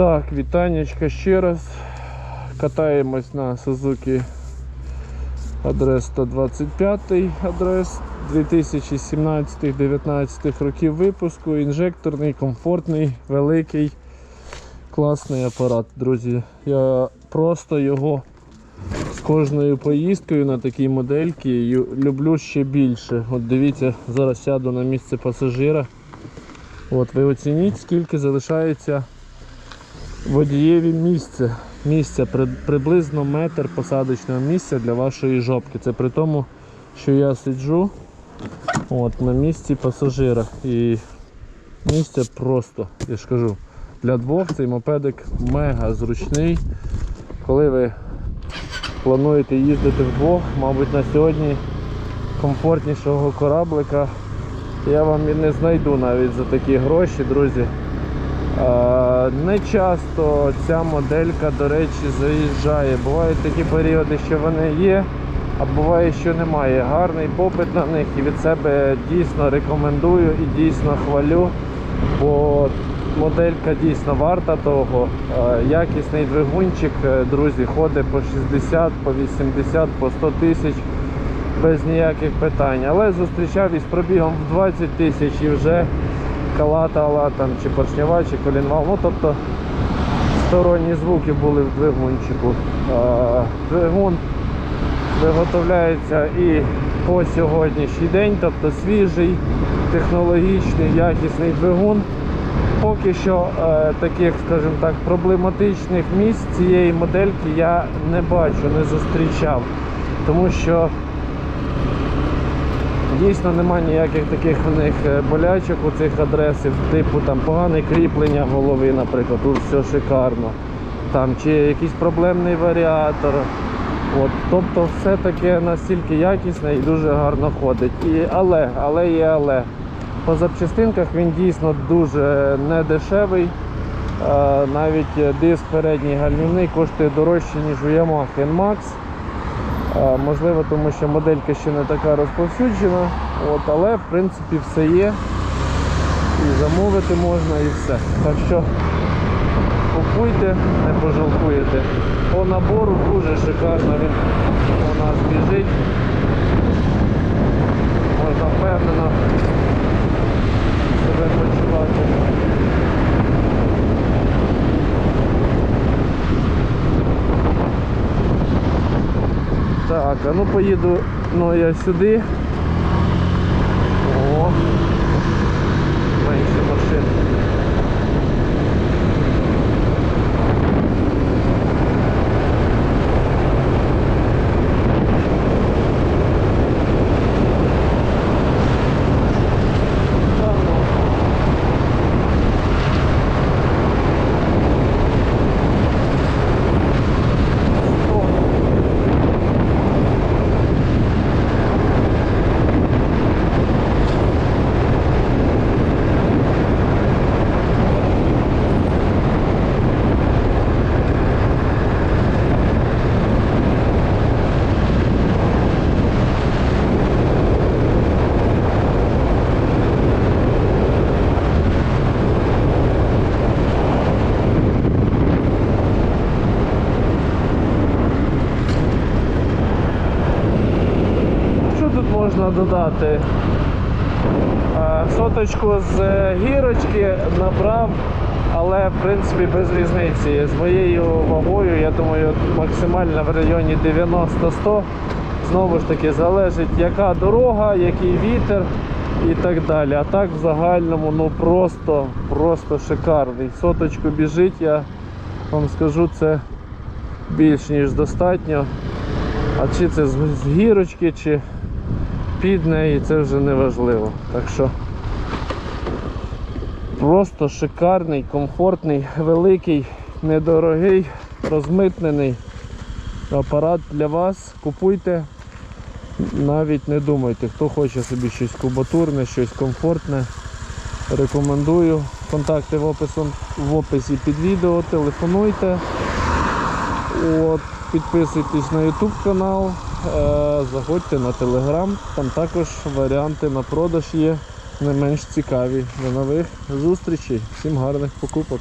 Так, вітанечка ще раз. Катаємось на Suzuki адрес 125 адрес 2017-19 років випуску. Інжекторний, комфортний, великий, класний апарат, друзі. Я просто його з кожною поїздкою на такій модельці люблю ще більше. От дивіться, зараз сяду на місце пасажира. От ви оцініть, скільки залишається водієві місце. Місця приблизно метр посадочного місця для вашої жопки. Це при тому, що я сиджу от, на місці пасажира. І місце просто, я ж кажу, для двох цей мопедик мега зручний. Коли ви плануєте їздити вдвох, мабуть, на сьогодні комфортнішого кораблика я вам і не знайду навіть за такі гроші, друзі. Е, Не часто ця моделька, до речі, заїжджає. Бувають такі періоди, що вони є, а буває, що немає. Гарний попит на них і від себе дійсно рекомендую і дійсно хвалю, бо моделька дійсно варта того. Е, Якісний двигунчик, е, друзі, ходить по 60, по 80, по 100 тисяч без ніяких питань. Але зустрічав із пробігом в 20 тисяч і вже калатала там чи поршнева, чи колінвал. Ну тобто сторонні звуки були в двигунчику. Двигун виготовляється і по сьогоднішній день, тобто свіжий, технологічний, якісний двигун. Поки що е, таких, скажімо так, проблематичних місць цієї модельки я не бачу, не зустрічав. Тому що Дійсно немає ніяких таких в них е, болячок у цих адресів, типу там погане кріплення голови, наприклад, тут все шикарно. Там, чи якийсь проблемний варіатор. От, тобто все таке настільки якісне і дуже гарно ходить. І, але, але є але. По запчастинках він дійсно дуже недешевий. Е, Навіть диск передній гальмівний коштує дорожче, ніж у Yamaha NMAX. Можливо, тому що моделька ще не така розповсюджена, от, але в принципі все є. І замовити можна і все. Так що купуйте, не пожалкуєте. По набору дуже шикарно він у нас біжить. Можна впевнено себе почувати. Так, а ну поїду ну, я сюди. Додати? Е, Соточку з гірочки набрав, але в принципі без різниці. З моєю вагою, я думаю, максимально в районі 90-100. Знову ж таки, залежить яка дорога, який вітер і так далі. А так в загальному ну просто, просто шикарний. Соточку біжить, я вам скажу, це більш ніж достатньо. А чи це з гірочки, чи під неї, це вже не важливо. Так що просто шикарний, комфортний, великий, недорогий, розмитнений апарат для вас. Купуйте, навіть не думайте, хто хоче собі щось кубатурне, щось комфортне. Рекомендую. Контакти в, опису, в описі під відео, телефонуйте. От, підписуйтесь на YouTube канал, заходьте на телеграм, там також варіанти на продаж є не менш цікаві. До нових зустрічей, всім гарних покупок.